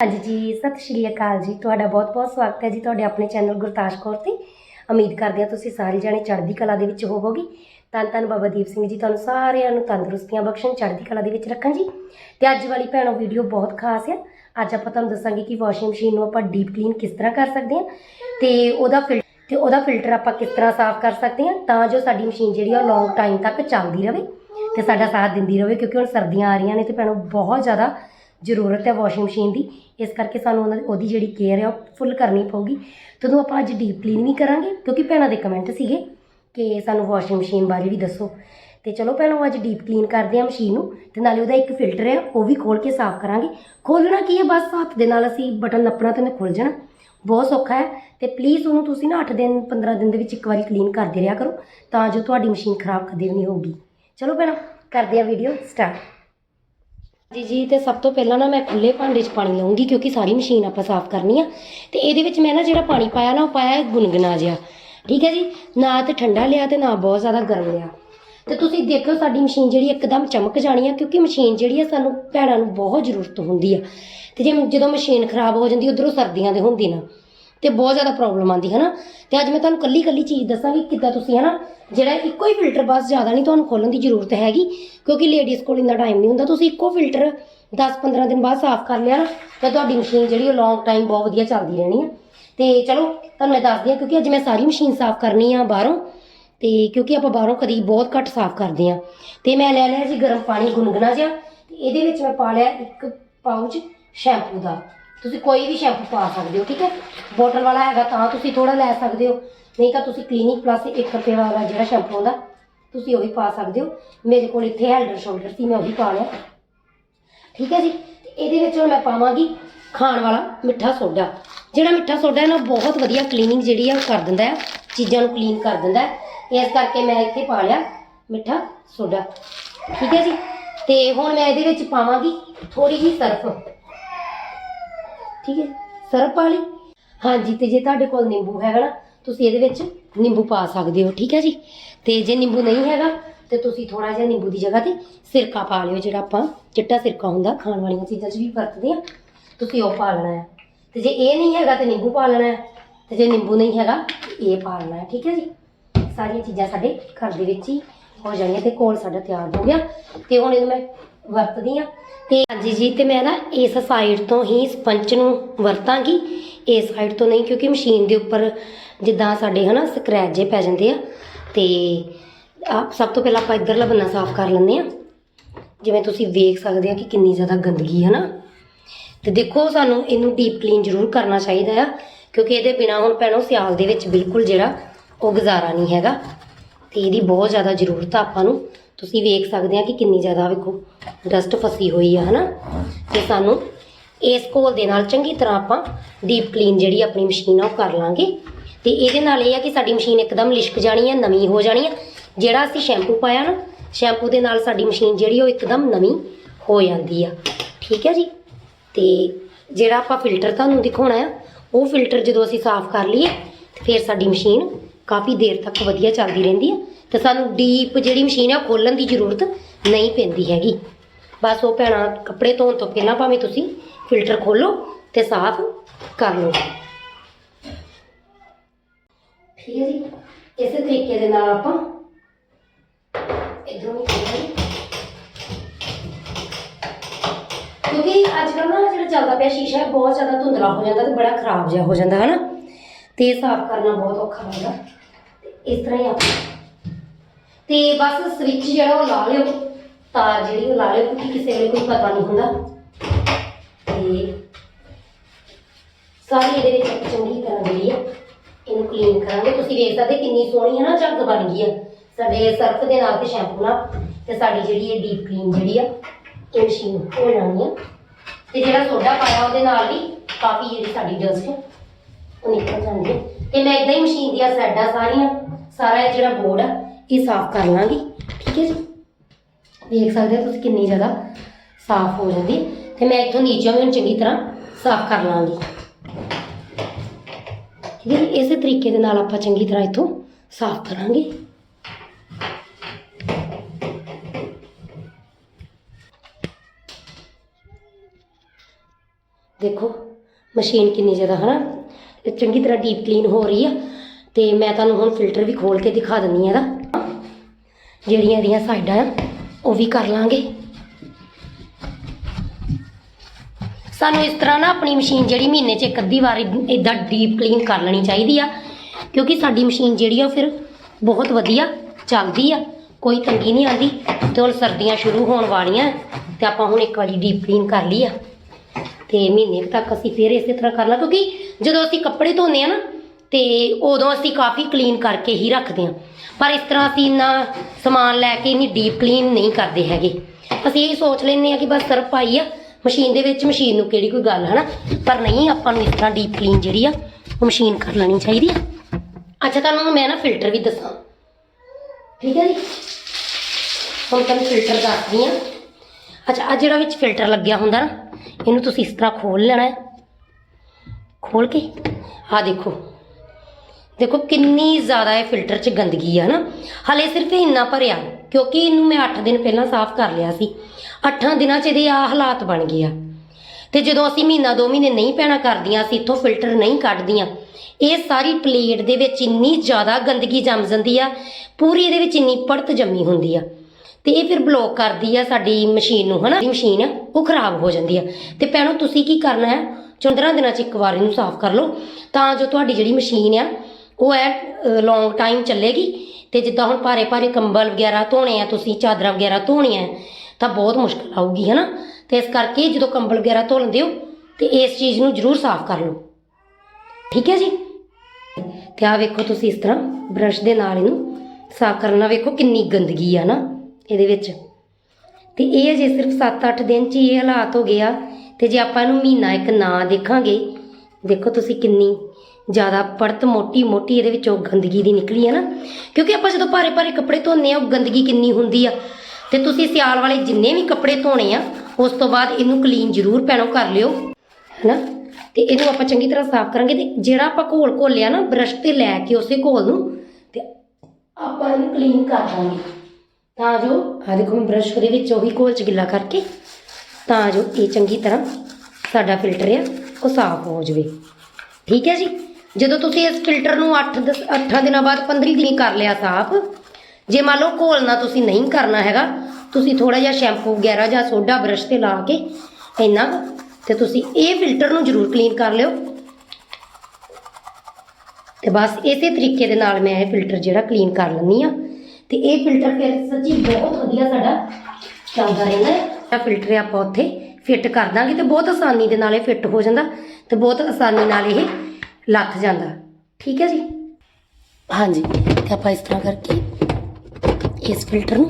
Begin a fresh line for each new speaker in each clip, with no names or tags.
ਹਾਂਜੀ ਜੀ ਸਤਿ ਸ਼੍ਰੀ ਅਕਾਲ ਜੀ। ਤੁਹਾਡਾ ਬਹੁਤ-ਬਹੁਤ ਸਵਾਗਤ ਹੈ ਜੀ ਤੁਹਾਡੇ ਆਪਣੇ ਚੈਨਲ ਗੁਰਤਾਜ ਕੌਰ ਤੇ। ਉਮੀਦ ਕਰਦੇ ਹਾਂ ਤੁਸੀਂ ਸਾਰੇ ਜਾਣੇ ਚੜ੍ਹਦੀ ਕਲਾ ਦੇ ਵਿੱਚ ਹੋਵੋਗੇ। ਤਾਂ ਧੰਨ ਬਾਬਾ ਦੀਪ ਸਿੰਘ ਜੀ, ਤੁਹਾਨੂੰ ਸਾਰਿਆਂ ਨੂੰ ਤੰਦਰੁਸਤੀਆਂ ਬਖਸ਼ਣ, ਚੜ੍ਹਦੀ ਕਲਾ ਦੇ ਵਿੱਚ ਰੱਖਣ ਜੀ। ਤੇ ਅੱਜ ਵਾਲੀ ਭੈਣੋ ਵੀਡੀਓ ਬਹੁਤ ਖਾਸ ਹੈ ਅੱਜ ਆਪਾਂ ਤੁਹਾਨੂੰ ਦੱਸਾਂਗੇ ਕਿ ਵਾਸ਼ਿੰਗ ਮਸ਼ੀਨ ਨੂੰ ਆਪਾਂ ਡੀਪ ਕਲੀਨ ਕਿਸ ਤਰ੍ਹਾਂ ਕਰ ਸਕਦੇ ਹਾਂ ਤੇ ਉਹਦਾ ਫਿਲ ਤੇ ਉਹਦਾ ਫਿਲਟਰ ਆਪਾਂ ਕਿਸ ਤਰ੍ਹਾਂ ਸਾਫ਼ ਕਰ ਸਕਦੇ ਹਾਂ ਤਾਂ ਜੋ ਸਾਡੀ ਮਸ਼ੀਨ ਜਿਹੜੀ ਆ ਲੌਂਗ ਟਾਈਮ ਤੱਕ ਚੱਲਦੀ ਰਹੇ ਤੇ ਸਾਡਾ ਸਾਥ ਦਿੰਦੀ ਰਹੇ ਕਿਉਂਕਿ ਹੁਣ ਸਰਦੀਆਂ ਆ ਰਹੀਆਂ ਨੇ ਤੇ ਭੈਣੋ ਬਹੁਤ ਜ਼ਿਆਦਾ ਜ਼ਰੂਰਤ ਹੈ ਵਾਸ਼ਿੰਗ ਮਸ਼ੀਨ ਦੀ। ਇਸ ਕਰਕੇ ਸਾਨੂੰ ਉਹਨਾਂ ਦੀ ਉਹਦੀ ਜਿਹੜੀ ਕੇਅਰ ਹੈ ਉਹ ਫੁੱਲ ਕਰਨੀ ਪਊਗੀ। ਤਦੋਂ ਆਪਾਂ ਅੱਜ ਡੀਪ ਕਲੀਨ ਵੀ ਕਰਾਂਗੇ, ਕਿਉਂਕਿ ਭੈਣਾਂ ਦੇ ਕਮੈਂਟ ਸੀਗੇ ਕਿ ਸਾਨੂੰ ਵਾਸ਼ਿੰਗ ਮਸ਼ੀਨ ਬਾਰੇ ਵੀ ਦੱਸੋ। ਤੇ ਚਲੋ ਭੈਣੋ, ਅੱਜ ਡੀਪ ਕਲੀਨ ਕਰਦੇ ਹਾਂ ਮਸ਼ੀਨ ਨੂੰ, ਤੇ ਨਾਲੇ ਉਹਦਾ ਇੱਕ ਫਿਲਟਰ ਹੈ, ਉਹ ਵੀ ਖੋਲ ਕੇ ਸਾਫ਼ ਕਰਾਂਗੇ। ਖੋਲਣਾ ਕੀ ਹੈ? ਬਸ ਹੱਥ ਦੇ ਨਾਲ ਅਸੀਂ ਬਟਨ ਨੱਪਣਾ ਤੇ ਉਹਨੇ ਖੁੱਲ ਜਾਣਾ। ਬਹੁਤ ਸੌਖਾ ਹੈ। ਤੇ ਪਲੀਜ਼ ਉਹਨੂੰ ਤੁਸੀਂ ਨਾ 8 ਦਿਨ 15 ਦਿਨ ਦੇ ਵਿੱਚ ਇੱਕ ਵਾਰੀ ਕਲੀਨ ਕਰਦੇ ਰਿਹਾ ਕਰੋ, ਤਾਂ ਜੋ ਤੁਹਾਡੀ ਮਸ਼ੀਨ ਖਰਾਬ ਕਦੇ ਵੀ ਨਹੀਂ ਹੋਊਗੀ। ਚਲੋ ਭੈਣੋ, ਕਰਦੇ ਹਾਂ ਵੀਡੀਓ ਸਟਾਰਟ ਜੀ ਜੀ, ਤੇ ਸਭ ਤੋਂ ਪਹਿਲਾਂ ਨਾ ਮੈਂ ਖੁੱਲੇ ਭਾਂਡੇ 'ਚ ਪਾਣੀ ਲਵਾਂਗੀ ਕਿਉਂਕਿ ਸਾਰੀ ਮਸ਼ੀਨ ਆਪਾਂ ਸਾਫ਼ ਕਰਨੀ ਆ। ਤੇ ਇਹਦੇ ਵਿੱਚ ਮੈਂ ਨਾ ਜਿਹੜਾ ਪਾਣੀ ਪਾਇਆ ਨਾ, ਉਹ ਪਾਇਆ ਹੈ ਜਿਹਾ। ਠੀਕ ਹੈ ਜੀ? ਨਾ ਤੇ ਠੰਡਾ ਲਿਆ ਤੇ ਨਾ ਬਹੁਤ ਜ਼ਿਆਦਾ ਗਰਮ ਲਿਆ। ਤੇ ਤੁਸੀਂ ਦੇਖੋ ਸਾਡੀ ਮਸ਼ੀਨ ਜਿਹੜੀ ਇੱਕਦਮ ਚਮਕ ਜਾਣੀ ਆ, ਕਿਉਂਕਿ ਮਸ਼ੀਨ ਜਿਹੜੀ ਆ ਸਾਨੂੰ ਭੈਣਾਂ ਨੂੰ ਬਹੁਤ ਜ਼ਰੂਰਤ ਹੁੰਦੀ ਆ। ਤੇ ਜੇ ਜਦੋਂ ਮਸ਼ੀਨ ਖਰਾਬ ਹੋ ਜਾਂਦੀ, ਉਧਰੋਂ ਸਰਦੀਆਂ ਦੇ ਹੁੰਦੀ ਨਾ। ਤੇ ਬਹੁਤ ਜ਼ਿਆਦਾ ਪ੍ਰੋਬਲਮ ਆਉਂਦੀ ਹੈ ਨਾ ਤੇ ਅੱਜ ਮੈਂ ਤੁਹਾਨੂੰ ਕੱਲੀ ਕੱਲੀ ਚੀਜ਼ ਦੱਸਾਂਗੀ ਕਿੱਦਾਂ ਤੁਸੀਂ ਹੈ ਨਾ ਜਿਹੜਾ ਇੱਕੋ ਹੀ ਫਿਲਟਰ ਬਸ ਜ਼ਿਆਦਾ ਨਹੀਂ ਤੁਹਾਨੂੰ ਖੋਲਣ ਦੀ ਜ਼ਰੂਰਤ ਹੈਗੀ, ਕਿਉਂਕਿ ਲੇਡੀਜ਼ ਕੋਲ ਇੰਨਾ ਟਾਈਮ ਨਹੀਂ ਹੁੰਦਾ। ਤੁਸੀਂ ਇੱਕੋ ਫਿਲਟਰ 10-15 ਦਿਨ ਬਾਅਦ ਸਾਫ਼ ਕਰ ਲਿਆ ਨਾ, ਤਾਂ ਤੁਹਾਡੀ ਮਸ਼ੀਨ ਜਿਹੜੀ ਉਹ ਲੌਂਗ ਟਾਈਮ ਬਹੁਤ ਵਧੀਆ ਚੱਲਦੀ ਰਹਿਣੀ ਆ। ਤੇ ਚਲੋ, ਤੁਹਾਨੂੰ ਮੈਂ ਦੱਸਦੀ ਹਾਂ, ਕਿਉਂਕਿ ਅੱਜ ਮੈਂ ਸਾਰੀ ਮਸ਼ੀਨ ਸਾਫ਼ ਕਰਨੀ ਆ ਬਾਹਰੋਂ, ਤੇ ਕਿਉਂਕਿ ਆਪਾਂ ਬਾਹਰੋਂ ਕਦੀ ਬਹੁਤ ਘੱਟ ਸਾਫ਼ ਕਰਦੇ ਆ ਤੇ ਮੈਂ ਲੈ ਲਿਆ ਜੀ ਗਰਮ ਪਾਣੀ ਗੁਨਗੁਣਾ ਜਿਹਾ, ਤੇ ਇਹਦੇ ਵਿੱਚ ਮੈਂ ਪਾ ਲਿਆ ਇੱਕ ਪਾਊਚ ਸ਼ੈਂਪੂ ਦਾ। ਤੁਸੀਂ ਕੋਈ ਵੀ ਸ਼ੈਂਪੂ ਪਾ ਸਕਦੇ ਹੋ, ਠੀਕ ਹੈ? ਬੋਟਲ ਵਾਲਾ ਹੈਗਾ ਤਾਂ ਤੁਸੀਂ ਥੋੜਾ ਲੈ ਸਕਦੇ ਹੋ। ਨਹੀਂ ਤਾਂ ਤੁਸੀਂ ਕਲੀਨਿਕ ਪਲੱਸ 1 ਰੁਪਏ ਵਾਲਾ ਜਿਹੜਾ ਸ਼ੈਂਪੂ ਹੁੰਦਾ ਤੁਸੀਂ ਉਹ ਵੀ ਪਾ ਸਕਦੇ ਹੋ। ਮੇਰੇ ਕੋਲ ਇੱਥੇ ਹੈਲਡਰ ਸ਼ੋਲਡਰ ਸੀ, ਮੈਂ ਉਹ ਵੀ ਪਾ ਲਿਆ। ਠੀਕ ਹੈ ਜੀ? ਤੇ ਇਹਦੇ ਵਿੱਚ ਹੁਣ ਮੈਂ ਪਾਵਾਂਗੀ ਖਾਣ ਵਾਲਾ ਮਿੱਠਾ ਸੋਡਾ। ਜਿਹੜਾ ਮਿੱਠਾ ਸੋਡਾ ਹੈ ਨਾ ਬਹੁਤ ਵਧੀਆ ਕਲੀਨਿੰਗ ਜਿਹੜੀ ਆ, ਉਹ ਕਰ ਦਿੰਦਾ ਹੈ। ਚੀਜ਼ਾਂ ਨੂੰ ਕਲੀਨ ਕਰ ਦਿੰਦਾ ਹੈ। ਇਸ ਕਰਕੇ ਮੈਂ ਇੱਥੇ ਪਾ ਲਿਆ ਮਿੱਠਾ ਸੋਡਾ। ਠੀਕ ਹੈ ਜੀ? ਤੇ ਹੁਣ ਮੈਂ ਇਹਦੇ ਵਿੱਚ ਪਾਵਾਂਗੀ ਥੋੜੀ ਜਿਹੀ ਸਰਫ। ਠੀਕ ਹੈ? ਸਰਫ ਪਾ ਲਈ ਹਾਂਜੀ, ਤੇ ਜੇ ਤੁਹਾਡੇ ਕੋਲ ਨਿੰਬੂ ਹੈਗਾ ਨਾ, ਤੁਸੀਂ ਇਹਦੇ ਵਿੱਚ ਨਿੰਬੂ ਪਾ ਸਕਦੇ ਹੋ, ਠੀਕ ਹੈ ਜੀ? ਤੇ ਜੇ ਨਿੰਬੂ ਨਹੀਂ ਹੈਗਾ, ਤੇ ਤੁਸੀਂ ਥੋੜਾ ਜਿਹਾ ਨਿੰਬੂ ਦੀ ਜਗ੍ਹਾ ਤੇ ਸਿਰਕਾ ਪਾ ਲਿਓ, ਜਿਹੜਾ ਆਪਾਂ ਚਿੱਟਾ ਸਿਰਕਾ ਹੁੰਦਾ, ਖਾਣ ਵਾਲੀਆਂ ਚੀਜ਼ਾਂ 'ਚ ਵੀ ਵਰਤਦੇ ਆ ਤੁਸੀਂ ਉਹ ਪਾ ਲੈਣਾ ਹੈ। ਤੇ ਜੇ ਇਹ ਨਹੀਂ ਹੈਗਾ, ਤੇ ਨਿੰਬੂ ਪਾ ਲੈਣਾ ਹੈ। ਤੇ ਜੇ ਨਿੰਬੂ ਨਹੀਂ ਹੈਗਾ ਇਹ ਪਾ ਲੈਣਾ ਹੈ, ਠੀਕ ਹੈ ਜੀ? ਸਾਰੀਆਂ ਚੀਜ਼ਾਂ ਸਾਡੇ ਘਰ ਦੇ ਵਿੱਚ ਹੀ ਹੋ ਜਾਣੀਆਂ ਤੇ ਕੋਲ ਸਾਡਾ ਤਿਆਰ ਹੋ ਗਿਆ। ਤੇ ਹੁਣ ਇਹਨੂੰ ਮੈਂ ਵਰਤਦੀ ਆ। ਤੇ ਹਾਂਜੀ ਜੀ, ਤੇ ਮੈਂ ਨਾ ਇਸ ਸਾਈਡ ਤੋਂ ਹੀ ਸਪੰਚ ਨੂੰ ਵਰਤਾਂਗੀ। ਇਸ ਸਾਈਡ ਤੋਂ ਨਹੀਂ, ਕਿਉਂਕਿ ਮਸ਼ੀਨ ਦੇ ਉੱਪਰ ਜਿੱਦਾਂ ਸਾਡੇ ਹਨਾ ਸਕ੍ਰੈਚ ਜੇ ਪੈ ਜਾਂਦੇ ਆ। ਤੇ ਆਪ ਸਭ ਤੋਂ ਪਹਿਲਾਂ ਆਪਾਂ ਇੱਧਰਲਾ ਬੰਨਾ ਸਾਫ਼ ਕਰ ਲੈਂਦੇ ਆ। ਜਿਵੇਂ ਤੁਸੀਂ ਵੇਖ ਸਕਦੇ ਆ ਕਿ ਕਿੰਨੀ ਜ਼ਿਆਦਾ ਗੰਦਗੀ ਹੈ ਨਾ। ਤੇ ਦੇਖੋ, ਸਾਨੂੰ ਇਹਨੂੰ ਡੀਪ ਕਲੀਨ ਜ਼ਰੂਰ ਕਰਨਾ ਚਾਹੀਦਾ ਆ। ਕਿਉਂਕਿ ਇਹਦੇ ਬਿਨਾ ਹੁਣ ਭੈਣੋ ਸਿਆਲ ਦੇ ਵਿੱਚ ਬਿਲਕੁਲ ਜਿਹੜਾ ਉਹ ਗੁਜ਼ਾਰਾ ਨਹੀਂ ਹੈਗਾ। ਤੇ ਇਹਦੀ ਬਹੁਤ ਜ਼ਿਆਦਾ ਜ਼ਰੂਰਤ ਆ ਆਪਾਂ ਨੂੰ। ਤੁਸੀਂ ਵੇਖ ਸਕਦੇ ਆ ਕਿ ਕਿੰਨੀ ਜ਼ਿਆਦਾ ਵੇਖੋ ਡਸਟ ਫਸੀ ਹੋਈ ਆ, ਹਨਾ? ਤੇ ਸਾਨੂੰ ਇਸ ਘੋਲ ਦੇ ਨਾਲ ਚੰਗੀ ਤਰ੍ਹਾਂ ਆਪਾਂ ਡੀਪ ਕਲੀਨ ਜਿਹੜੀ ਆਪਣੀ ਮਸ਼ੀਨ ਆ, ਉਹ ਕਰ ਲਾਂਗੇ। ਤੇ ਇਹਦੇ ਨਾਲ ਇਹ ਆ ਕਿ ਸਾਡੀ ਮਸ਼ੀਨ ਇੱਕਦਮ ਲਿਸ਼ਕ ਜਾਣੀ ਆ, ਨਵੀਂ ਹੋ ਜਾਣੀ ਆ। ਜਿਹੜਾ ਅਸੀਂ ਸ਼ੈਂਪੂ ਪਾਇਆ ਨਾ ਸ਼ੈਂਪੂ ਦੇ ਨਾਲ ਸਾਡੀ ਮਸ਼ੀਨ ਜਿਹੜੀ ਉਹ ਇੱਕਦਮ ਨਵੀਂ ਹੋ ਜਾਂਦੀ ਆ। ਠੀਕ ਹੈ ਜੀ? ਤੇ ਜਿਹੜਾ ਆਪਾਂ ਫਿਲਟਰ ਤੁਹਾਨੂੰ ਦਿਖਾਉਣਾ ਆ, ਉਹ ਫਿਲਟਰ ਜਦੋਂ ਅਸੀਂ ਸਾਫ਼ ਕਰ ਲਈਏ, ਤੇ ਫਿਰ ਸਾਡੀ ਮਸ਼ੀਨ ਕਾਫੀ ਦੇਰ ਤੱਕ ਵਧੀਆ ਚੱਲਦੀ ਰਹਿੰਦੀ ਹੈ ਤੇ ਸਾਨੂੰ ਡੀਪ ਜਿਹੜੀ ਮਸ਼ੀਨ ਆ ਉਹ ਖੋਲਣ ਦੀ ਜ਼ਰੂਰਤ ਨਹੀਂ ਪੈਂਦੀ ਹੈਗੀ। ਬਸ ਉਹ ਭੈਣਾ ਕੱਪੜੇ ਧੋਣ ਤੋਂ ਪਹਿਲਾਂ ਭਾਵੇਂ ਤੁਸੀਂ ਫਿਲਟਰ ਖੋਲੋ ਤੇ ਸਾਫ਼ ਕਰ ਲਓ। ਠੀਕ ਹੈ ਜੀ, ਇਸੇ ਤਰੀਕੇ ਦੇ ਨਾਲ ਆਪਾਂ ਇਧਰੋਂ ਵੀ ਕਰਾਂਗੇ ਕਿਉਂਕਿ ਅੱਜ ਕੱਲ੍ਹ ਨਾ ਜਿਹੜਾ ਚੱਲਦਾ ਪਿਆ ਸ਼ੀਸ਼ਾ ਬਹੁਤ ਜ਼ਿਆਦਾ ਧੁੰਦਲਾ ਹੋ ਜਾਂਦਾ ਤੇ ਬੜਾ ਖਰਾਬ ਜਿਹਾ ਹੋ ਜਾਂਦਾ ਹੈ ਨਾ ਤੇ ਸਾਫ਼ ਕਰਨਾ ਬਹੁਤ ਔਖਾ ਹੁੰਦਾ। ਇਸ ਤਰ੍ਹਾਂ ਹੀ ਆਪਾਂ ਤੇ ਬਸ ਸਵਿਚ ਜਿਹੜਾ ਉਹ ਲਾ ਲਿਓ। ਤਾਰ ਜਿਹੜੀ ਉਹ ਲਾ ਲਿਓ, ਕਿਉਂਕਿ ਕਿਸੇ ਵੇਲੇ ਕੋਈ ਪਤਾ ਨਹੀਂ ਹੁੰਦਾ। ਤੇ ਸਾਰੀ ਇਹਦੇ ਵਿੱਚ ਆਪਾਂ ਚੰਗੀ ਤਰ੍ਹਾਂ ਜਿਹੜੀ ਆ, ਇਹਨੂੰ ਕਲੀਨ ਕਰਾਂਗੇ। ਤੁਸੀਂ ਵੇਖ ਸਕਦੇ ਕਿੰਨੀ ਸੋਹਣੀ ਹੈ ਨਾ ਝੱਗ ਬਣ ਗਈ ਆ। ਸਾਡੇ ਸਰਫ ਦੇ ਨਾਲ ਤੇ ਸ਼ੈਂਪੂ ਨਾਲ ਤੇ ਸਾਡੀ ਜਿਹੜੀ ਇਹ ਡੀਪ ਕਲੀਨ ਜਿਹੜੀ ਆ, ਇਹ ਮਸ਼ੀਨ ਹੋ ਜਾਣੀ ਆ। ਤੇ ਜਿਹੜਾ ਸੋਡਾ ਪਾਇਆ ਉਹਦੇ ਨਾਲ ਵੀ ਕਾਫੀ ਜਿਹੜੀ ਸਾਡੀ ਡਸਟ ਉਹ ਨਿਕਲ ਜਾਂਦੀ ਹੈ ਤੇ ਮੈਂ ਇਦਾਂ ਹੀ ਮਸ਼ੀਨ ਦੀਆਂ ਸੈੱਡਾਂ ਸਾਰੀਆਂ। ਸਾਰਾ ਇਹ ਜਿਹੜਾ ਬੋਰਡ ਆ, ਇਹ ਸਾਫ਼ ਕਰ ਲਾਂਗੀ। ਠੀਕ ਹੈ ਜੀ? ਦੇਖ ਸਕਦੇ ਹੋ ਤੁਸੀਂ ਕਿੰਨੀ ਜ਼ਿਆਦਾ ਸਾਫ਼ ਹੋ ਜਾਂਦੀ। ਹੈ ਤੇ ਮੈਂ ਇੱਥੋਂ ਨੀਚੋਂ ਵੀ ਹੁਣ ਚੰਗੀ ਤਰ੍ਹਾਂ ਸਾਫ਼ ਕਰ ਲਾਂਗੀ। ਠੀਕ ਹੈ ਜੀ? ਇਸੇ ਤਰੀਕੇ ਦੇ ਨਾਲ ਆਪਾਂ ਚੰਗੀ ਤਰ੍ਹਾਂ ਇੱਥੋਂ ਸਾਫ਼ ਕਰਾਂਗੇ। ਦੇਖੋ, ਮਸ਼ੀਨ ਕਿੰਨੀ ਜ਼ਿਆਦਾ ਹਨਾ। ਇਹ ਚੰਗੀ ਤਰ੍ਹਾਂ ਡੀਪ ਕਲੀਨ ਹੋ ਰਹੀ ਆ। ਤੇ ਮੈਂ ਤੁਹਾਨੂੰ ਹੁਣ ਫਿਲਟਰ ਵੀ ਖੋਲ ਕੇ ਦਿਖਾ ਦਿੰਦੀ ਆ ਇਹਦਾ ਜਿਹੜੀਆਂ ਇਹਦੀਆਂ ਸਾਈਡਾਂ ਆ, ਉਹ ਵੀ ਕਰ ਲਾਂਗੇ। ਸਾਨੂੰ ਇਸ ਤਰ੍ਹਾਂ ਨਾ ਆਪਣੀ ਮਸ਼ੀਨ ਜਿਹੜੀ ਮਹੀਨੇ 'ਚ ਇੱਕ ਅੱਧੀ ਵਾਰ ਇਦਾਂ ਡੀਪ ਕਲੀਨ ਕਰ ਲੈਣੀ ਚਾਹੀਦੀ ਆ, ਕਿਉਂਕਿ ਸਾਡੀ ਮਸ਼ੀਨ ਜਿਹੜੀ ਆ ਫਿਰ ਬਹੁਤ ਵਧੀਆ ਚੱਲਦੀ ਆ, ਕੋਈ ਤੰਗੀ ਨਹੀਂ ਆਉਂਦੀ। ਤੇ ਹੁਣ ਸਰਦੀਆਂ ਸ਼ੁਰੂ ਹੋਣ ਵਾਲੀਆਂ, ਤੇ ਆਪਾਂ ਹੁਣ ਇੱਕ ਵਾਰੀ ਡੀਪ ਕਲੀਨ ਕਰ ਲਈ ਆ। ਤੇ ਮਹੀਨੇ ਤੱਕ ਅਸੀਂ ਫਿਰ ਇਸੇ ਤਰ੍ਹਾਂ ਕਰ ਲਾਂ, ਕਿਉਂਕਿ ਜਦੋਂ ਅਸੀਂ ਕੱਪੜੇ ਧੋਨੇ ਆ ਨਾ ਤੇ ਉਦੋਂ ਅਸੀਂ ਕਾਫੀ ਕਲੀਨ ਕਰਕੇ ਹੀ ਰੱਖਦੇ ਹਾਂ। ਪਰ ਇਸ ਤਰ੍ਹਾਂ ਅਸੀਂ ਇੰਨਾ ਸਮਾਨ ਲੈ ਕੇ ਇੰਨੀ ਡੀਪ ਕਲੀਨ ਨਹੀਂ ਕਰਦੇ ਹੈਗੇ। ਅਸੀਂ ਇਹ ਸੋਚ ਲੈਂਦੇ ਆ ਕਿ ਬਸ ਸਰਫ ਪਾਈ ਆ ਮਸ਼ੀਨ ਦੇ ਵਿੱਚ ਮਸ਼ੀਨ ਨੂੰ ਕਿਹੜੀ ਕੋਈ ਗੱਲ, ਹਨਾ? ਪਰ ਨਹੀਂ, ਆਪਾਂ ਨੂੰ ਇਸ ਤਰ੍ਹਾਂ ਡੀਪ ਕਲੀਨ ਜਿਹੜੀ ਆ, ਉਹ ਮਸ਼ੀਨ ਕਰ ਲੈਣੀ ਚਾਹੀਦੀ ਆ। ਅੱਛਾ, ਤੁਹਾਨੂੰ ਮੈਂ ਨਾ ਫਿਲਟਰ ਵੀ ਦੱਸਾਂ। ਠੀਕ ਹੈ ਜੀ? ਹੁਣ ਤੁਹਾਨੂੰ ਫਿਲਟਰ ਦੱਸਦੀ ਆ ਅੱਛਾ ਆ ਜਿਹੜਾ ਵਿੱਚ ਫਿਲਟਰ ਲੱਗਿਆ ਹੁੰਦਾ ਨਾ, ਇਹਨੂੰ ਤੁਸੀਂ ਇਸ ਤਰ੍ਹਾਂ ਖੋਲ ਲੈਣਾ ਹੈ। ਖੋਲ ਕੇ? ਆ ਦੇਖੋ। ਦੇਖੋ ਕਿੰਨੀ ਜ਼ਿਆਦਾ ਇਹ ਫਿਲਟਰ 'ਚ ਗੰਦਗੀ ਆ ਨਾ। ਹਲੇ ਸਿਰਫ ਇੰਨਾ ਭਰਿਆ ਕਿਉਂਕਿ ਇਹਨੂੰ ਮੈਂ 8 ਦਿਨ ਪਹਿਲਾਂ ਸਾਫ਼ ਕਰ ਲਿਆ ਸੀ। 8 ਦਿਨਾਂ 'ਚ ਇਹਦੇ ਆ ਹਾਲਾਤ ਬਣ ਗਏ ਆ। ਤੇ ਜਦੋਂ ਅਸੀਂ ਮਹੀਨਾ ਦੋ ਮਹੀਨੇ ਨਹੀਂ ਪੈਣਾ ਕਰਦੀਆਂ, ਅਸੀਂ ਇੱਥੋਂ ਫਿਲਟਰ ਨਹੀਂ ਕੱਢਦੀਆਂ, ਇਹ ਸਾਰੀ ਪਲੇਟ ਦੇ ਵਿੱਚ ਇੰਨੀ ਜ਼ਿਆਦਾ ਗੰਦਗੀ ਜੰਮ ਜਾਂਦੀ ਆ, ਪੂਰੀ ਇਹਦੇ ਵਿੱਚ ਇੰਨੀ ਪੜਤ ਜੰਮੀ ਹੁੰਦੀ ਆ। ਤੇ ਇਹ ਫਿਰ ਬਲੌਕ ਕਰਦੀ ਆ ਸਾਡੀ ਮਸ਼ੀਨ ਨੂੰ, ਹਨਾ? ਜਿਹੜੀ ਮਸ਼ੀਨ ਉਹ ਖਰਾਬ ਹੋ ਜਾਂਦੀ ਆ। ਤੇ ਭੈਣੋ, ਤੁਸੀਂ ਕੀ ਕਰਨਾ ਹੈ? 15 ਦਿਨਾਂ 'ਚ ਇੱਕ ਵਾਰ ਇਹਨੂੰ ਸਾਫ਼ ਕਰ ਲਓ। ਤਾਂ ਜੋ ਤੁਹਾਡੀ ਜਿਹੜੀ ਮਸ਼ੀਨ ਆ ਉਹ ਐ ਲੌਂਗ ਟਾਈਮ ਚੱਲੇਗੀ। ਤੇ ਜਿੱਦਾਂ ਹੁਣ ਭਾਰੇ ਭਾਰੇ ਕੰਬਲ ਵਗੈਰਾ ਧੋਣੇ ਆ, ਤੁਸੀਂ ਚਾਦਰਾਂ ਵਗੈਰਾ ਧੋਣੀਆਂ, ਤਾਂ ਬਹੁਤ ਮੁਸ਼ਕਲ ਆਊਗੀ, ਹਨਾ? ਤੇ ਇਸ ਕਰਕੇ ਜਦੋਂ ਕੰਬਲ ਵਗੈਰਾ ਧੋ ਲੈਂਦੇ ਹੋ, ਤੇ ਇਸ ਚੀਜ਼ ਨੂੰ ਜ਼ਰੂਰ ਸਾਫ਼ ਕਰ ਲਓ। ਠੀਕ ਹੈ ਜੀ? ਤੇ ਆ ਵੇਖੋ ਤੁਸੀਂ ਇਸ ਤਰ੍ਹਾਂ ਬ੍ਰਸ਼ ਦੇ ਨਾਲ ਇਹਨੂੰ ਸਾਫ਼ ਕਰਨਾ ਵੇਖੋ ਕਿੰਨੀ ਗੰਦਗੀ ਆ ਨਾ ਇਹਦੇ ਵਿੱਚ। ਤੇ ਇਹ ਜੇ ਸਿਰਫ 7-8 ਦਿਨ ਚ ਹੀ ਇਹ ਹਾਲਾਤ ਹੋ ਗਿਆ ਤੇ ਜੇ ਆਪਾਂ ਇਹਨੂੰ ਮਹੀਨਾ ਇੱਕ ਨਾ ਦੇਖਾਂਗੇ ਦੇਖੋ ਤੁਸੀਂ ਕਿੰਨੀ ਜ਼ਿਆਦਾ ਪੜਤ ਮੋਟੀ ਮੋਟੀ ਇਹਦੇ ਵਿੱਚੋਂ ਗੰਦਗੀ ਦੀ ਨਿਕਲੀ ਹੈ ਨਾ। ਕਿਉਂਕਿ ਆਪਾਂ ਜਦੋਂ ਭਾਰੇ ਭਾਰੇ ਕੱਪੜੇ ਧੋਨੇ ਆ ਉਹ ਗੰਦਗੀ ਕਿੰਨੀ ਹੁੰਦੀ ਆ। ਤੇ ਤੁਸੀਂ ਸਿਆਲ ਵਾਲੇ ਜਿੰਨੇ ਵੀ ਕੱਪੜੇ ਧੋਣੇ ਆ, ਉਸ ਤੋਂ ਬਾਅਦ ਇਹਨੂੰ ਕਲੀਨ ਜ਼ਰੂਰ ਪੈਣੋ ਕਰ ਲਿਓ, ਹੈਨਾ। ਤੇ ਇਹਨੂੰ ਆਪਾਂ ਚੰਗੀ ਤਰ੍ਹਾਂ ਸਾਫ਼ ਕਰਾਂਗੇ ਤੇ ਜਿਹੜਾ ਆਪਾਂ ਘੋਲ ਘੋਲਿਆ ਨਾ, ਬ੍ਰਸ਼ ਤੇ ਲੈ ਕੇ ਉਸੇ ਘੋਲ ਨੂੰ, ਤੇ ਆਪਾਂ ਇਹਨੂੰ ਕਲੀਨ ਕਰ ਦਾਂਗੇ। ਤਾਂ ਜੋ ਆ ਦੇਖੋ ਮੈਂ ਬ੍ਰਸ਼ ਉਹਦੇ ਵਿੱਚ ਉਹੀ ਘੋਲ ਚ ਗਿੱਲਾ ਕਰਕੇ, ਤਾਂ ਜੋ ਇਹ ਚੰਗੀ ਤਰ੍ਹਾਂ ਸਾਡਾ ਫਿਲਟਰ ਆ, ਉਹ ਸਾਫ਼ ਹੋ ਜਾਵੇ। ਠੀਕ ਹੈ ਜੀ? ਜਦੋਂ ਤੁਸੀਂ ਇਸ ਫਿਲਟਰ ਨੂੰ 8 8 ਦਿਨਾਂ ਬਾਅਦ 15 ਦਿਨ ਕਰ ਲਿਆ ਸਾਫ਼, ਜੇ ਮੰਨ ਲਓ ਘੋਲਣਾ ਤੁਸੀਂ ਨਹੀਂ ਕਰਨਾ ਹੈਗਾ, ਤੁਸੀਂ ਥੋੜਾ ਜਿਹਾ ਸ਼ੈਂਪੂ ਵਗੈਰਾ ਜਾਂ ਸੋਡਾ ਬ੍ਰਸ਼ ਤੇ ਲਾ ਕੇ ਇੰਨਾ ਕੁ, ਤੇ ਤੁਸੀਂ ਇਹ ਫਿਲਟਰ ਨੂੰ ਜ਼ਰੂਰ ਕਲੀਨ ਕਰ ਲਿਓ। ਤੇ ਬਸ ਇਸੇ ਤਰੀਕੇ ਦੇ ਨਾਲ ਮੈਂ ਇਹ ਫਿਲਟਰ ਜਿਹੜਾ ਕਲੀਨ ਕਰ ਲੈਂਦੀ ਆ ਤੇ ਇਹ ਫਿਲਟਰ ਫਿਰ ਸੱਚੀ ਬਹੁਤ ਵਧੀਆ ਸਾਡਾ ਚੱਲਦਾ ਰਹਿੰਦਾ ਹੈ। ਇਹ ਫਿਲਟਰ ਆਪਾਂ ਉੱਥੇ ਫਿੱਟ ਕਰ ਦਾਂਗੇ ਤੇ ਬਹੁਤ ਆਸਾਨੀ ਦੇ ਨਾਲ ਇਹ ਫਿੱਟ ਹੋ ਜਾਂਦਾ ਤੇ ਬਹੁਤ ਆਸਾਨੀ ਨਾਲ ਇਹ ਲੱਥ ਜਾਂਦਾ। ਠੀਕ ਹੈ ਜੀ? ਹਾਂਜੀ, ਤੇ ਆਪਾਂ ਇਸ ਤਰ੍ਹਾਂ ਕਰਕੇ ਇਸ ਫਿਲਟਰ ਨੂੰ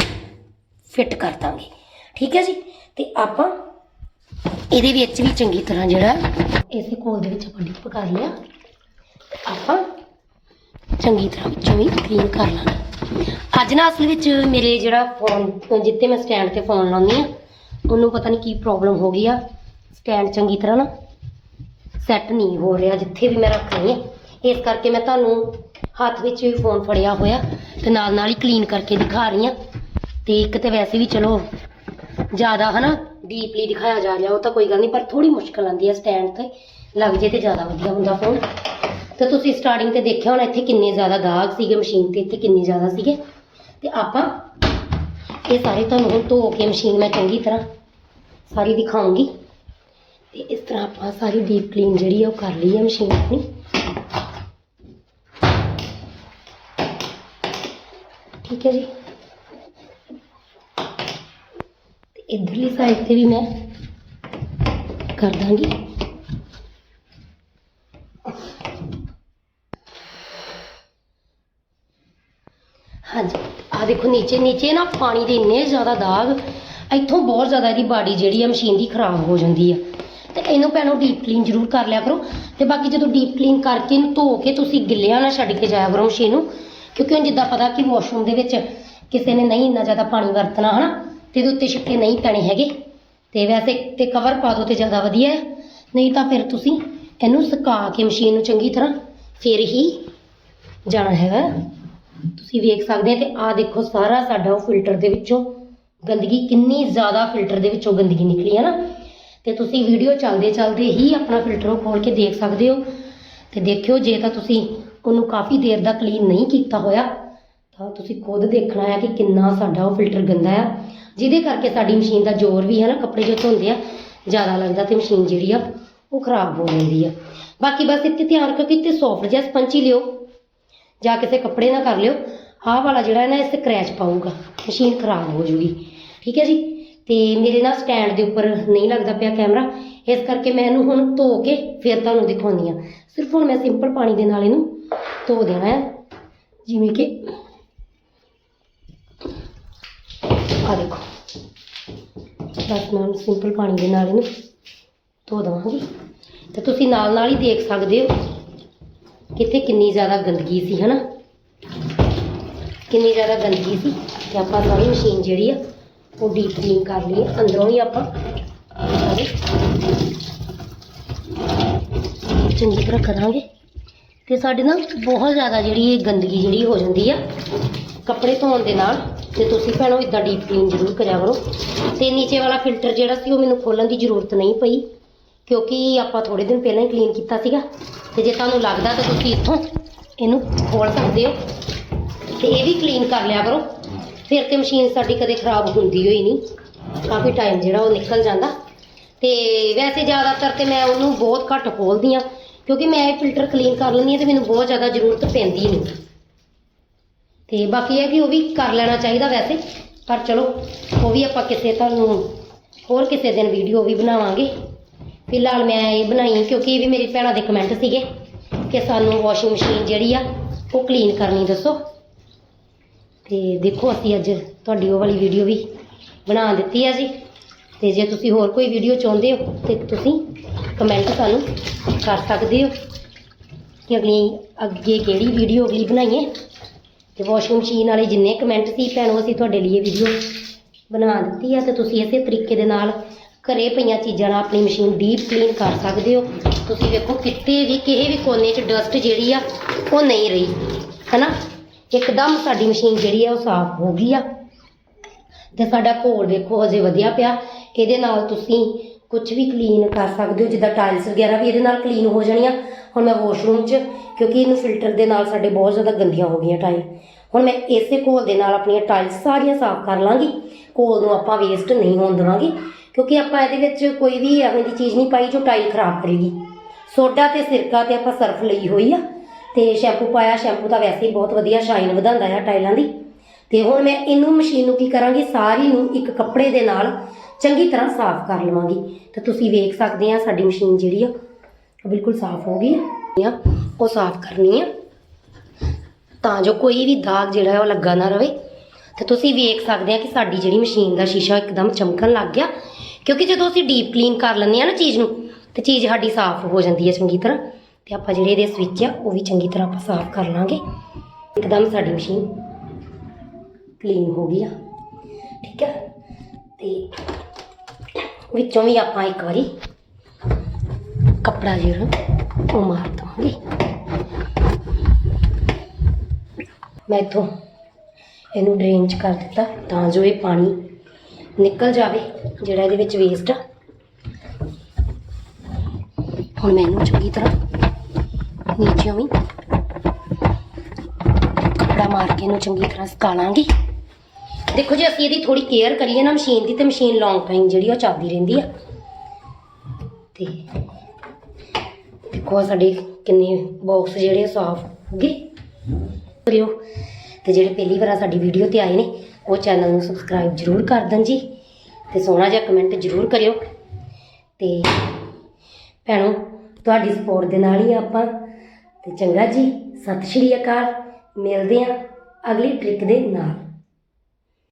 ਫਿੱਟ ਕਰ ਦਾਂਗੇ। ਠੀਕ ਹੈ ਜੀ? ਤੇ ਆਪਾਂ ਇਹਦੇ ਵਿੱਚ ਵੀ ਚੰਗੀ ਤਰ੍ਹਾਂ ਜਿਹੜਾ ਇਸੇ ਕੋਲ ਦੇ ਵਿੱਚ ਆਪਾਂ ਡਿਪ ਕਰ ਲਿਆ। ਆਪਾਂ ਚੰਗੀ ਤਰ੍ਹਾਂ ਵਿੱਚੋਂ ਵੀ ਕਲੀਨ ਕਰ ਲਾਂਗੇ। ਅੱਜ ਨਾ ਅਸਲ ਵਿੱਚ ਮੇਰੇ ਜਿਹੜਾ ਫੋਨ ਜਿੱਤੇ ਮੈਂ ਸਟੈਂਡ ਤੇ ਫੋਨ ਲਾਉਂਦੀ ਆ ਉਹਨੂੰ ਪਤਾ ਨਹੀਂ ਕੀ ਪ੍ਰੋਬਲਮ ਹੋ ਗਈ ਆ। ਸਟੈਂਡ ਚੰਗੀ ਤਰ੍ਹਾਂ ਨਾ ਸੈੱਟ ਨਹੀਂ ਹੋ ਰਿਹਾ ਜਿੱਥੇ ਵੀ ਮੈਂ ਰੱਖ ਰਹੀ ਹਾਂ। ਇਸ ਕਰਕੇ ਮੈਂ ਤੁਹਾਨੂੰ ਹੱਥ ਵਿੱਚ ਵੀ ਫੋਨ ਫੜਿਆ ਹੋਇਆ ਤੇ ਨਾਲ ਨਾਲ ਹੀ ਕਲੀਨ ਕਰਕੇ ਦਿਖਾ ਰਹੀ ਹਾਂ। ਤੇ ਇੱਕ ਤੇ ਵੈਸੇ ਵੀ ਚਲੋ ਜ਼ਿਆਦਾ ਹਨਾ ਡੀਪਲੀ ਦਿਖਾਇਆ ਜਾ ਰਿਹਾ, ਉਹ ਤਾਂ ਕੋਈ ਗੱਲ ਨਹੀਂ, ਪਰ ਥੋੜੀ ਮੁਸ਼ਕਲ ਆਉਂਦੀ ਹੈ ਸਟੈਂਡ ਤੇ। ਲੱਗ ਜੇ ਤੇ ਜ਼ਿਆਦਾ ਵਧੀਆ ਹੁੰਦਾ ਫੋਨ ਤੇ ਤੁਸੀਂ ਸਟਾਰਟਿੰਗ ਤੇ ਦੇਖਿਆ ਹੋਣਾ, ਇੱਥੇ ਕਿੰਨੇ ਜ਼ਿਆਦਾ ਦਾਗ ਸੀਗੇ ਮਸ਼ੀਨ ਤੇ, ਇੱਥੇ ਕਿੰਨੇ ਜ਼ਿਆਦਾ ਸੀਗੇ। ਤੇ ਆਪਾਂ ਇਹ ਸਾਰੇ ਤੁਹਾਨੂੰ ਹੁਣ ਧੋ ਕੇ ਮਸ਼ੀਨ ਮੈਂ ਚੰਗੀ ਤਰ੍ਹਾਂ ਸਾਰੀ ਦਿਖਾਉਂਗੀ। ਤੇ ਇਸ ਤਰ੍ਹਾਂ ਆਪਾਂ ਸਾਰੀ ਡੀਪ ਕਲੀਨ ਜਿਹੜੀ ਆ ਉਹ ਕਰ ਲਈ ਹੈ ਮਸ਼ੀਨ ਆਪਣੀ। ਠੀਕ ਹੈ ਜੀ। ਤੇ ਇਧਰਲੀ ਸਾਈਡ ਤੇ ਵੀ ਮੈਂ ਕਰ ਦਾਂਗੀ। ਹਾਂਜੀ ਆ ਦੇਖੋ ਨੀਚੇ ਨੀਚੇ ਨਾ ਪਾਣੀ ਦੇ ਇੰਨੇ ਜ਼ਿਆਦਾ ਦਾਗ, ਇੱਥੋਂ ਬਹੁਤ ਜ਼ਿਆਦਾ ਇਹਦੀ ਬਾਡੀ ਜਿਹੜੀ ਆ ਮਸ਼ੀਨ ਦੀ ਖਰਾਬ ਹੋ ਜਾਂਦੀ ਆ। ਤੇ ਇਹਨੂੰ ਭੈਣੋ ਡੀਪ ਕਲੀਨ ਜ਼ਰੂਰ ਕਰ ਲਿਆ ਕਰੋ। ਤੇ ਬਾਕੀ ਜਦੋਂ ਡੀਪ ਕਲੀਨ ਕਰਕੇ ਇਹਨੂੰ ਧੋ ਕੇ ਤੁਸੀਂ ਗਿੱਲਿਆਂ ਨਾਲ ਛੱਡ ਕੇ ਜਾਇਆ ਕਰੋ ਮਸ਼ੀਨ ਨੂੰ। ਕਿਉਂਕਿ ਹੁਣ ਜਿੱਦਾਂ ਪਤਾ ਕਿ ਵਾਸ਼ਰੂਮ ਦੇ ਵਿੱਚ ਕਿਸੇ ਨੇ ਨਹੀਂ ਇੰਨਾ ਜ਼ਿਆਦਾ ਪਾਣੀ ਵਰਤਣਾ, ਹਨਾ? ਤੇ ਇਹਦੇ ਉੱਤੇ ਛਿੱਕੇ ਨਹੀਂ ਪੈਣੇ ਹੈਗੇ। ਤੇ ਵੈਸੇ ਤੇ ਕਵਰ ਪਾ ਦਿਓ ਤੇ ਜ਼ਿਆਦਾ ਵਧੀਆ ਹੈ। ਨਹੀਂ ਤਾਂ ਫਿਰ ਤੁਸੀਂ ਇਹਨੂੰ ਸੁਕਾ ਕੇ ਮਸ਼ੀਨ ਨੂੰ ਚੰਗੀ ਤਰ੍ਹਾਂ ਫਿਰ ਹੀ ਜਾਣਾ ਹੈਗਾ। ਤੁਸੀਂ ਵੇਖ ਸਕਦੇ ਆ ਤੇ ਆ ਦੇਖੋ ਸਾਰਾ ਸਾਡਾ ਉਹ ਫਿਲਟਰ ਦੇ ਵਿੱਚੋਂ ਗੰਦਗੀ, ਕਿੰਨੀ ਜ਼ਿਆਦਾ ਫਿਲਟਰ ਦੇ ਵਿੱਚੋਂ ਗੰਦਗੀ ਨਿਕਲੀ ਹੈ ਨਾ। ਤੇ ਤੁਸੀਂ ਵੀਡੀਓ ਚੱਲਦੇ ਚੱਲਦੇ ਹੀ ਆਪਣਾ ਫਿਲਟਰ ਖੋਲ ਕੇ ਦੇਖ ਸਕਦੇ ਹੋ। ਤੇ ਦੇਖਿਓ, ਜੇ ਤਾਂ ਤੁਸੀਂ ਉਹਨੂੰ ਕਾਫੀ ਦੇਰ ਦਾ ਕਲੀਨ ਨਹੀਂ ਕੀਤਾ ਹੋਇਆ, ਤਾਂ ਤੁਸੀਂ ਖੁਦ ਦੇਖਣਾ ਹੈ ਕਿ ਕਿੰਨਾ ਸਾਡਾ ਉਹ ਫਿਲਟਰ ਗੰਦਾ ਆ। ਜਿਹਦੇ ਕਰਕੇ ਸਾਡੀ ਮਸ਼ੀਨ ਦਾ ਜ਼ੋਰ ਵੀ ਹੈ ਨਾ, ਕੱਪੜੇ ਜੋ ਧੋਂਦੇ ਆ, ਜ਼ਿਆਦਾ ਲੱਗਦਾ ਤੇ ਮਸ਼ੀਨ ਜਿਹੜੀ ਆ, ਉਹ ਖਰਾਬ ਹੋ ਜਾਂਦੀ ਆ। ਬਾਕੀ ਬਸ ਇੱਥੇ ਧਿਆਨ ਰੱਖੋ ਕਿ ਇੱਥੇ ਸੌਫਟ ਜਿਹਾ ਸਪੰਚ ਹੀ ਲਿਓ। ਜਾਂ ਕਿਸੇ ਕੱਪੜੇ ਨਾਲ ਕਰ ਲਿਓ। ਆਹ ਵਾਲਾ ਜਿਹੜਾ ਹੈ ਨਾ ਇਸ ਤੇ ਪਾਊਗਾ। ਮਸ਼ੀਨ ਖਰਾਬ ਹੋ ਜੂਗੀ। ਠੀਕ ਹੈ ਜੀ? ਤੇ ਮੇਰੇ ਨਾਲ ਸਟੈਂਡ ਦੇ ਉੱਪਰ ਨਹੀਂ ਲੱਗਦਾ ਪਿਆ ਕੈਮਰਾ ਇਸ ਕਰਕੇ ਮੈਂ ਇਹਨੂੰ ਹੁਣ ਧੋ ਕੇ ਫਿਰ ਤੁਹਾਨੂੰ ਦਿਖਾਉਂਦੀ ਆ ਸਿਰਫ ਹੁਣ ਮੈਂ ਸਿੰਪਲ ਪਾਣੀ ਦੇ ਨਾਲ ਇਹਨੂੰ ਧੋ ਦੇਣਾ ਹੈ। ਜਿਵੇਂ ਕਿ ਆ ਦੇਖੋ। ਬਸ ਮੈਂ ਸਿੰਪਲ ਪਾਣੀ ਦੇ ਨਾਲ ਇਹਨੂੰ ਧੋ ਦੇਵਾਂਗੀ। ਤੇ ਤੁਸੀਂ ਨਾਲ ਨਾਲ ਹੀ ਦੇਖ ਸਕਦੇ ਹੋ ਕਿੱਥੇ ਕਿੰਨੀ ਜ਼ਿਆਦਾ ਗੰਦਗੀ ਸੀ, ਹਨਾ? ਕਿੰਨੀ ਜ਼ਿਆਦਾ ਗੰਦਗੀ ਸੀ। ਤੇ ਆਪਾਂ ਸਾਰੀ ਮਸ਼ੀਨ ਜਿਹੜੀ ਆ ਉਹ ਡੀਪ ਕਲੀਨ ਕਰ ਲਈ ਅੰਦਰੋਂ ਹੀ ਆਪਾਂ ਸਾਰੇ ਚੰਗੀ ਤਰ੍ਹਾਂ ਕਰਾਂਗੇ। ਤੇ ਸਾਡੇ ਨਾਲ ਬਹੁਤ ਜ਼ਿਆਦਾ ਜਿਹੜੀ ਇਹ ਗੰਦਗੀ ਜਿਹੜੀ ਹੋ ਜਾਂਦੀ ਆ, ਕੱਪੜੇ ਧੋਣ ਦੇ ਨਾਲ, ਤੇ ਤੁਸੀਂ ਭੈਣੋ ਇਦਾਂ ਡੀਪ ਕਲੀਨ ਜ਼ਰੂਰ ਕਰਿਆ ਕਰੋ। ਤੇ ਨੀਚੇ ਵਾਲਾ ਫਿਲਟਰ ਜਿਹੜਾ ਸੀ, ਉਹ ਮੈਨੂੰ ਖੋਲਣ ਦੀ ਜ਼ਰੂਰਤ ਨਹੀਂ ਪਈ, ਕਿਉਂਕਿ ਆਪਾਂ ਥੋੜੇ ਦਿਨ ਪਹਿਲਾਂ ਹੀ ਕਲੀਨ ਕੀਤਾ ਸੀਗਾ। ਤੇ ਜੇ ਤੁਹਾਨੂੰ ਲੱਗਦਾ ਤਾਂ ਤੁਸੀਂ ਇੱਥੋਂ ਇਹਨੂੰ ਖੋਲ ਸਕਦੇ ਹੋ। ਤੇ ਇਹ ਵੀ ਕਲੀਨ ਕਰ ਲਿਆ ਕਰੋ। ਫਿਰ ਤੇ ਮਸ਼ੀਨ ਸਾਡੀ ਕਦੇ ਖਰਾਬ ਹੁੰਦੀ ਹੋਈ ਨਹੀਂ। ਕਾਫੀ ਟਾਈਮ ਜਿਹੜਾ ਉਹ ਨਿਕਲ ਜਾਂਦਾ। ਤੇ ਵੈਸੇ ਜ਼ਿਆਦਾਤਰ ਤੇ ਮੈਂ ਉਹਨੂੰ ਬਹੁਤ ਘੱਟ ਖੋਲਦੀ ਆ ਕਿਉਂਕਿ ਮੈਂ ਇਹ ਫਿਲਟਰ ਕਲੀਨ ਕਰ ਲੈਂਦੀ ਆ ਤੇ ਮੈਨੂੰ ਬਹੁਤ ਜ਼ਿਆਦਾ ਜ਼ਰੂਰਤ ਪੈਂਦੀ ਨਹੀਂ। ਤੇ ਬਾਕੀ ਇਹ ਕਿ ਉਹ ਵੀ ਕਰ ਲੈਣਾ ਚਾਹੀਦਾ ਵੈਸੇ, ਪਰ ਚਲੋ, ਉਹ ਵੀ ਆਪਾਂ ਕਿਸੇ ਤੁਹਾਨੂੰ ਹੋਰ ਕਿਸੇ ਦਿਨ ਵੀਡੀਓ ਵੀ ਬਣਾਵਾਂਗੇ। ਫਿਲਹਾਲ ਮੈਂ ਇਹ ਬਣਾਈ ਕਿਉਂਕਿ ਇਹ ਵੀ ਮੇਰੀ ਭੈਣਾਂ ਦੇ ਕਮੈਂਟ ਸੀਗੇ ਕਿ ਸਾਨੂੰ ਵਾਸ਼ਿੰਗ ਮਸ਼ੀਨ ਜਿਹੜੀ ਆ, ਉਹ ਕਲੀਨ ਕਰਨੀ ਦੱਸੋ। ਤੇ ਦੇਖੋ ਅਸੀਂ ਅੱਜ ਤੁਹਾਡੀ ਉਹ ਵਾਲੀ ਵੀਡੀਓ ਵੀ ਬਣਾ ਦਿੱਤੀ ਆ ਜੀ। ਤੇ ਜੇ ਤੁਸੀਂ ਹੋਰ ਕੋਈ ਵੀਡੀਓ ਚਾਹੁੰਦੇ ਹੋ ਤੇ ਤੁਸੀਂ ਕਮੈਂਟ ਸਾਨੂੰ ਕਰ ਸਕਦੇ ਹੋ ਕਿ ਅਗਲੀ, ਅੱਗੇ ਕਿਹੜੀ ਵੀਡੀਓ ਅਗਲੀ ਬਣਾਈਏ। ਤੇ ਵਾਸ਼ਿੰਗ ਮਸ਼ੀਨ ਵਾਲੇ ਜਿੰਨੇ ਕਮੈਂਟ ਸੀ ਭੈਣੋ, ਅਸੀਂ ਤੁਹਾਡੇ ਲਈ ਇਹ ਵੀਡੀਓ ਬਣਾ ਦਿੱਤੀ ਆ ਤੇ ਤੁਸੀਂ ਇਸੇ ਤਰੀਕੇ ਦੇ ਨਾਲ ਘਰੇ ਪਈਆਂ ਚੀਜ਼ਾਂ ਨਾਲ ਆਪਣੀ ਮਸ਼ੀਨ ਡੀਪ ਕਲੀਨ ਕਰ ਸਕਦੇ ਹੋ। ਤੁਸੀਂ ਵੇਖੋ ਕਿਤੇ ਵੀ ਕਿਸੇ ਵੀ ਕੋਨੇ 'ਚ ਡਸਟ ਜਿਹੜੀ ਆ, ਉਹ ਨਹੀਂ ਰਹੀ। ਹੈਨਾ? ਇੱਕਦਮ ਸਾਡੀ ਮਸ਼ੀਨ ਜਿਹੜੀ ਆ ਉਹ ਸਾਫ਼ ਹੋ ਗਈ ਆ। ਤੇ ਸਾਡਾ ਘੋਲ ਵੇਖੋ ਹਜੇ ਵਧੀਆ ਪਿਆ। ਇਹਦੇ ਨਾਲ ਤੁਸੀਂ ਕੁਝ ਵੀ ਕਲੀਨ ਕਰ ਸਕਦੇ ਹੋ, ਜਿੱਦਾਂ ਟਾਇਲਸ ਵਗੈਰਾ ਵੀ ਇਹਦੇ ਨਾਲ ਕਲੀਨ ਹੋ ਜਾਣੀਆਂ। ਹੁਣ ਮੈਂ ਵਾਸ਼ਰੂਮ 'ਚ, ਕਿਉਂਕਿ ਇਹਨੂੰ ਫਿਲਟਰ ਦੇ ਨਾਲ ਸਾਡੇ ਬਹੁਤ ਜ਼ਿਆਦਾ ਗੰਦੀਆਂ ਹੋ ਗਈਆਂ ਟਾਇਲ ਹੁਣ ਮੈਂ ਇਸੇ ਘੋਲ ਦੇ ਨਾਲ ਆਪਣੀਆਂ ਟਾਇਲਸ ਸਾਰੀਆਂ ਸਾਫ਼ ਕਰ ਲਾਂਗੀ। ਘੋਲ ਨੂੰ ਆਪਾਂ ਵੇਸਟ ਨਹੀਂ ਹੋਣ ਦੇਵਾਂਗੇ, ਕਿਉਂਕਿ ਆਪਾਂ ਇਹਦੇ ਵਿੱਚ ਕੋਈ ਵੀ ਐਵੇਂ ਦੀ ਚੀਜ਼ ਨਹੀਂ ਪਾਈ ਜੋ ਟਾਇਲ ਖਰਾਬ ਕਰੇਗੀ। ਸੋਡਾ ਤੇ ਸਿਰਕਾ ਤੇ ਆਪਾਂ ਸਰਫ ਲਈ ਹੋਈ ਆ। ਤੇ ਸ਼ੈਂਪੂ ਪਾਇਆ ਸ਼ੈਂਪੂ ਤਾਂ ਵੈਸੇ ਹੀ ਬਹੁਤ ਵਧੀਆ ਸ਼ਾਈਨ ਵਧਾਉਂਦਾ ਆ ਟਾਈਲਾਂ ਦੀ। ਤੇ ਹੁਣ ਮੈਂ ਇਹਨੂੰ ਮਸ਼ੀਨ ਨੂੰ ਕੀ ਕਰਾਂਗੀ? ਸਾਰੀ ਨੂੰ ਇੱਕ ਕੱਪੜੇ ਦੇ ਨਾਲ ਚੰਗੀ ਤਰ੍ਹਾਂ ਸਾਫ਼ ਕਰ ਲਵਾਂਗੀ। ਤੇ ਤੁਸੀਂ ਵੇਖ ਸਕਦੇ ਆ ਸਾਡੀ ਮਸ਼ੀਨ ਜਿਹੜੀ ਆ ਬਿਲਕੁਲ ਸਾਫ਼ ਹੋ ਗਈ ਆ। ਉਹ ਸਾਫ਼ ਕਰਨੀ ਆ। ਤਾਂ ਜੋ ਕੋਈ ਵੀ ਦਾਗ ਜਿਹੜਾ ਹੈ ਉਹ ਲੱਗਾ ਨਾ ਰਵੇ। ਤੇ ਤੁਸੀਂ ਵੇਖ ਸਕਦੇ ਆ ਕਿ ਸਾਡੀ ਜਿਹੜੀ ਮਸ਼ੀਨ ਦਾ ਸ਼ੀਸ਼ਾ ਇੱਕਦਮ ਚਮਕਣ ਲੱਗ ਗਿਆ। ਕਿਉਂਕਿ ਜਦੋਂ ਅਸੀਂ ਡੀਪ ਕਲੀਨ ਕਰ ਲੈਂਦੇ ਆ ਨਾ ਚੀਜ਼ ਨੂੰ, ਤੇ ਚੀਜ਼ ਸਾਡੀ ਸਾਫ਼ ਹੋ ਜਾਂਦੀ ਹੈ ਚੰਗੀ ਤਰ੍ਹਾਂ। ਤੇ ਆਪਾਂ ਜਿਹੜੇ ਇਹਦੇ ਸਵਿਚ ਆ, ਉਹ ਵੀ ਚੰਗੀ ਤਰ੍ਹਾਂ ਆਪਾਂ ਸਾਫ਼ ਕਰ ਲਾਂਗੇ। ਇੱਕਦਮ ਸਾਡੀ ਮਸ਼ੀਨ ਕਲੀਨ ਹੋ ਗਈ ਆ, ਠੀਕ ਹੈ ਤੇ ਵਿੱਚੋਂ ਵੀ ਆਪਾਂ ਇੱਕ ਵਾਰੀ ਕੱਪੜਾ ਜਿਹੜਾ, ਉਹ ਮਾਰ ਦਵਾਂਗੇ। ਮੈਂ ਇੱਥੋਂ ਇਹਨੂੰ ਡਰੇਨ ਚ ਕਰ ਦਿੱਤਾ, ਤਾਂ ਜੋ ਇਹ ਪਾਣੀ ਨਿਕਲ ਜਾਵੇ, ਜਿਹੜਾ ਇਹਦੇ ਵਿੱਚ ਵੇਸਟ ਆ। ਹੁਣ ਮੈਂ ਇਹਨੂੰ ਚੰਗੀ ਤਰ੍ਹਾਂ ਨੀਚਿਓਂ ਵੀ ਕੱਪੜਾ ਮਾਰ ਕੇ ਇਹਨੂੰ ਚੰਗੀ ਤਰ੍ਹਾਂ ਸੁਕਾ ਲਾਂਗੀ। ਦੇਖੋ ਜੀ, ਅਸੀਂ ਇਹਦੀ ਥੋੜੀ ਕੇਅਰ ਕਰੀਏ ਨਾ ਮਸ਼ੀਨ ਦੀ, ਤੇ ਮਸ਼ੀਨ ਲੌਂਗ ਟਾਈਮ ਜਿਹੜੀ ਉਹ ਚੱਲਦੀ ਰਹਿੰਦੀ ਆ। ਤੇ ਦੇਖੋ ਸਾਡੇ ਕਿੰਨੇ ਬਾਕਸ ਜਿਹੜੇ ਸਾਫ਼ ਹੋ ਗਏ। ਕਰਿਓ। ਤੇ ਜਿਹੜੇ ਪਹਿਲੀ ਵਾਰ ਸਾਡੀ ਵੀਡੀਓ ਤੇ ਆਏ ਨੇ, ਉਹ ਚੈਨਲ ਨੂੰ ਸਬਸਕ੍ਰਾਈਬ ਜਰੂਰ ਕਰ ਦੇਣ ਜੀ। ਤੇ ਸੋਹਣਾ ਜਿਹਾ ਕਮੈਂਟ ਜਰੂਰ ਕਰਿਓ। ਤੇ ਭੈਣੋ, ਤੁਹਾਡੀ ਸਪੋਰਟ ਦੇ ਨਾਲ ਹੀ ਆਪਾਂ ਤੇ ਚੰਗਾ ਜੀ ਸਤਿ ਸ਼੍ਰੀ ਅਕਾਲ। ਮਿਲਦੇ ਹਾਂ ਅਗਲੀ ਟ੍ਰਿਕ ਦੇ ਨਾਲ।